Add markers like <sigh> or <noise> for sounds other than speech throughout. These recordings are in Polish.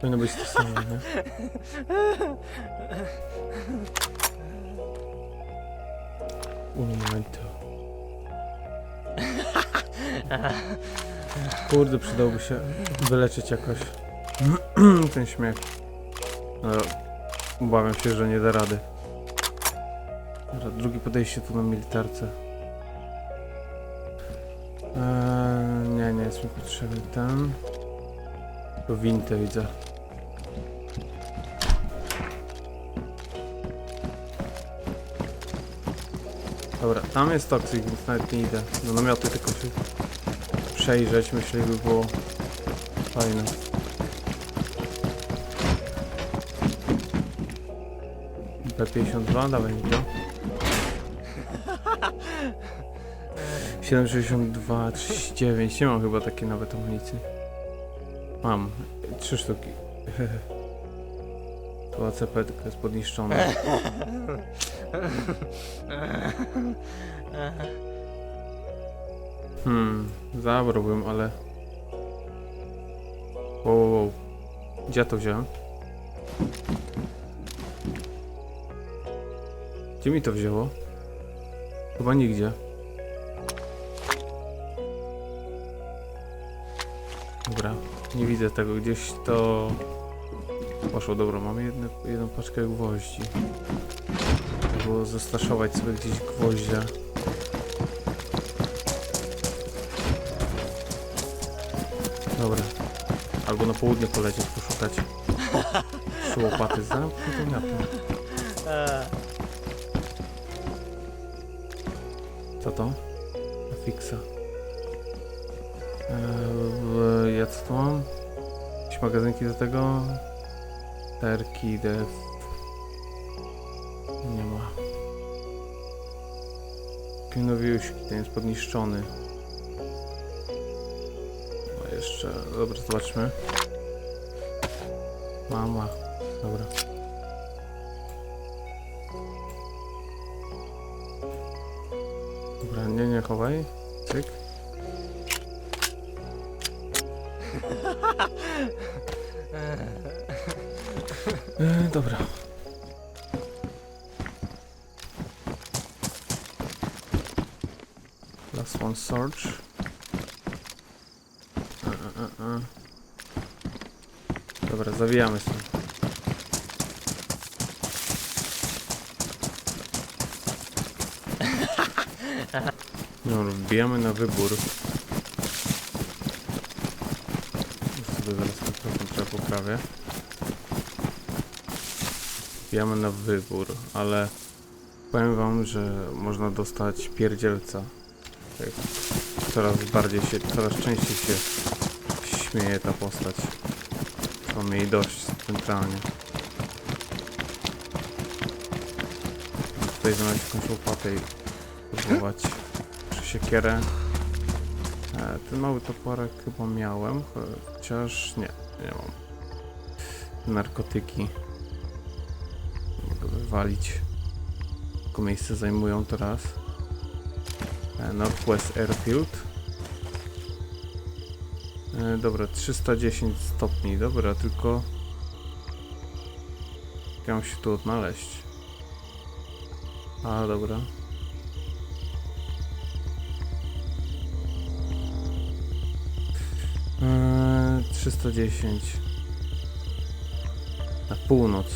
Powinno być to samo, nie? Un momento. Kurde, przydałoby się wyleczyć jakoś <clears throat> ten śmiech. Ale obawiam się, że nie da rady. Dobra, drugie podejście tu na militarce. Eee, nie, nie jest mi potrzebny ten. To wintę widzę. Dobra, tam jest toksyk, więc nawet nie idę. Do namiotu tylko przejrzeć, myślę, by było fajne. P52, dawaj mi to. 762, 39, nie mam chyba takiej nawet amunicji. Mam, trzy sztuki. <laughs> Tu ACP tylko jest podniszczone. Hmm, zabrałbym, ale... Wow, wow, wow. Gdzie ja to wziąłem? Gdzie mi to wzięło? Chyba nigdzie. Dobra, nie widzę tego, gdzieś to... Poszło, dobra, mamy jedne, jedną paczkę gwoździ. Było zastaszować sobie gdzieś gwoździa. Dobra. Albo na południe polecieć, poszukać. <laughs> Trzy łopaty, zamknę to miasto. Co to? Fixa. Eee, ja co tu mam? Jakieś magazynki do tego? Terki, def. Nie ma. Pinowiuśki, ten jest podniszczony. No jeszcze, dobra, zobaczmy. Mama, dobra. Dobra, nie, nie chowaj. Cyk. <laughs> E, dobra. Last one search. E, e. Dobra, zawijamy stąd. No, wbijamy na wybór. Już sobie zaraz poprawię. Wbijamy na wybór, ale powiem wam, że można dostać pierdzielca. Tak, Coraz bardziej się, coraz częściej się śmieje ta postać. Mamy jej dość centralnie. Tutaj znaleźć jakąś łopatę i próbować czy siekierę. E, ten mały toporek chyba miałem, chociaż nie, nie mam. Narkotyki. Wywalić. Tylko miejsce zajmują teraz. E, Northwest Airfield. E, dobra, 310 stopni, dobra, tylko... Mam się tu odnaleźć? A, dobra. Eee, 310 na północ.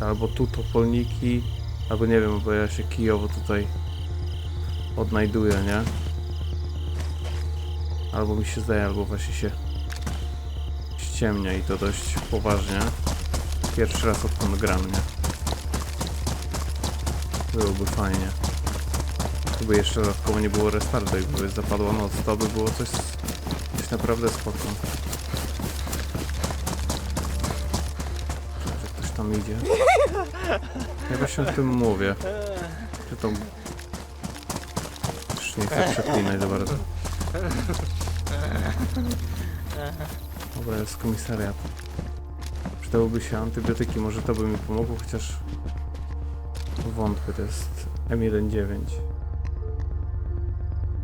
Albo tu topolniki, albo nie wiem, bo ja się kijowo tutaj odnajduję, nie? Albo mi się zdaje, albo właśnie się ściemnia i to dość poważnie. Pierwszy raz odkąd gram, nie? Byłoby fajnie. Gdyby jeszcze dodatkowo nie było restartu i gdyby zapadła noc, to by było coś, coś naprawdę spoko. Że ktoś idzie. Ja właśnie o tym mówię. Że to... Już nie chcę przeklinać za bardzo. Dobra, jest komisariat. Przydałoby się antybiotyki, może to by mi pomogło, chociaż wątpię, to jest M19.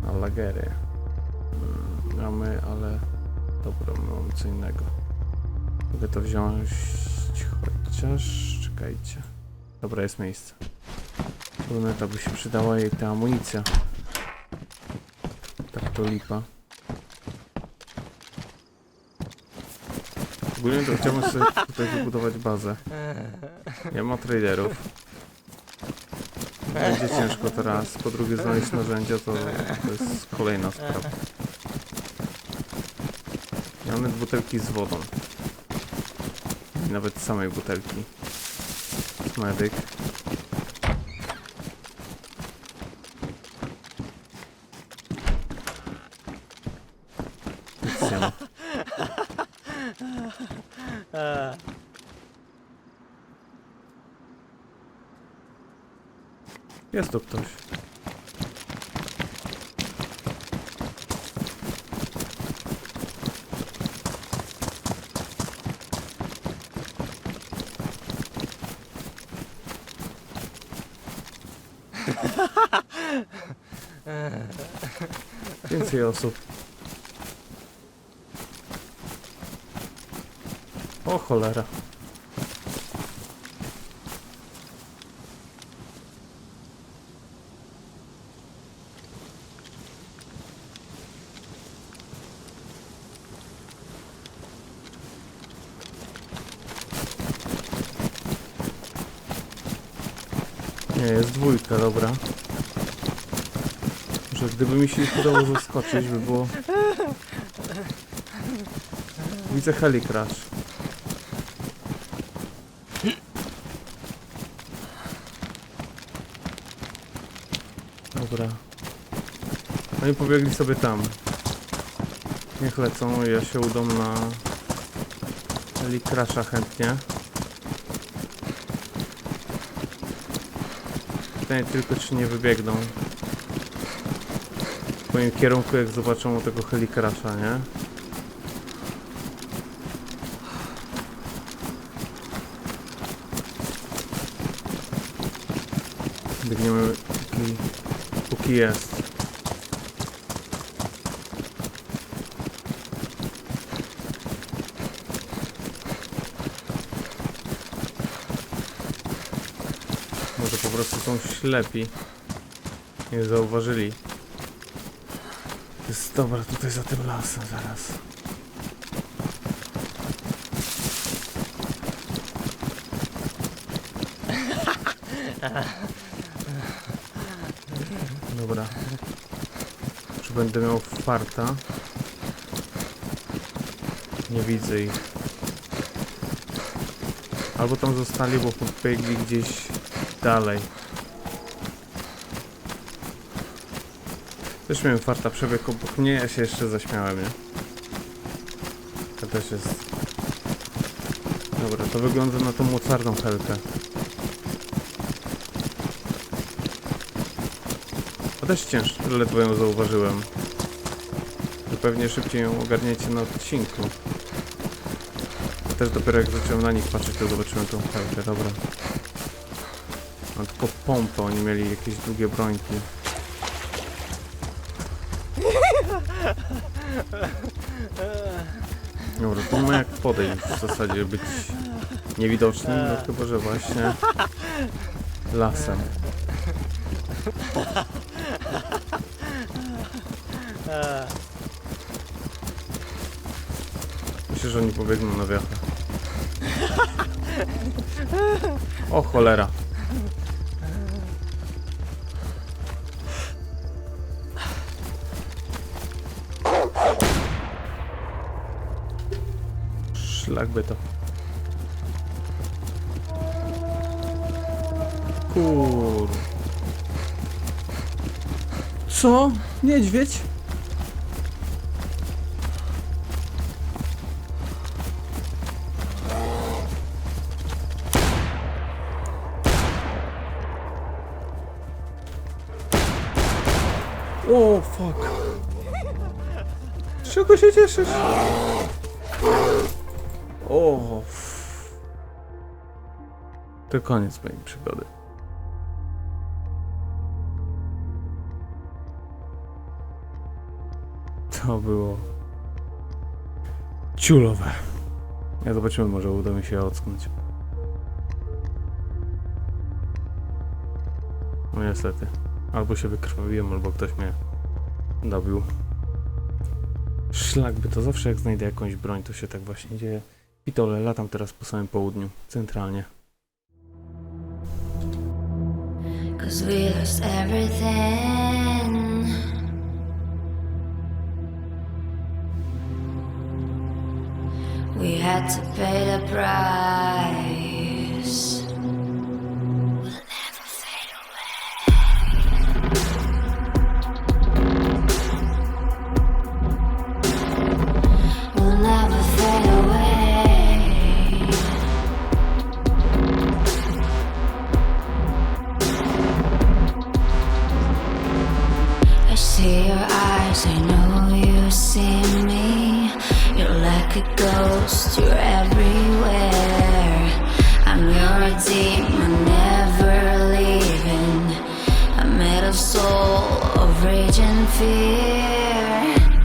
A lagery. Mm, mamy, ale dobra, mamy co innego. Mogę to wziąć, chociaż czekajcie. Dobra, jest miejsce. Luneta by się przydała jej ta amunicja. Tak to lipa. Ogólnie to chciałbym sobie tutaj wybudować bazę. Nie ma traderów. Będzie ciężko teraz. Po drugie znaleźć narzędzia to, to jest kolejna sprawa. Mamy butelki z wodą. I nawet samej butelki. Medyk. Jest tu ktoś. <laughs> Więcej osób. O cholera. Nie, jest dwójka, dobra. Że gdyby mi się udało zaskoczyć, by było... Widzę heli crash. Dobra. Oni pobiegli sobie tam. Niech lecą, ja się udam na heli crasha chętnie. Pytanie tylko, czy nie wybiegną w moim kierunku, jak zobaczą tego helikrasza, nie? Biegniemy póki, póki jest. Może po prostu są ślepi. Nie zauważyli. Jest dobra tutaj za tym lasem zaraz. Dobra. Czy będę miał farta? Nie widzę ich. Albo tam zostali, bo pobiegli gdzieś dalej. Też miałem farta przebieg obok mnie, ja się jeszcze zaśmiałem, nie? To też jest... Dobra, to wygląda na tą mocarną helkę. A też ciężko, ledwo ją zauważyłem. To pewnie szybciej ją ogarniecie na odcinku. Też dopiero jak zacząłem na nich patrzeć, to zobaczyłem tą helkę, dobra. Tylko pompę, oni mieli jakieś długie brońki. Dobra, to ma jak podejść w zasadzie być niewidocznym, no chyba, że właśnie lasem. Myślę, że oni pobiegną na wiachę. O cholera. Szlak by to. Kur... Co? Niedźwiedź? O, fuck. Z czego się cieszysz? To koniec mojej przygody. To było ciulowe. Ja zobaczymy, może uda mi się ocknąć. No niestety. Albo się wykrwawiłem, albo ktoś mnie dobił. Szlak by to zawsze jak znajdę jakąś broń, to się tak właśnie dzieje. Pitole, latam teraz po samym południu, centralnie. Cause we lost everything. We had to pay the price. See your eyes, I know you see me. You're like a ghost, you're everywhere. I'm your demon, never leaving. I'm made of soul, of rage and fear.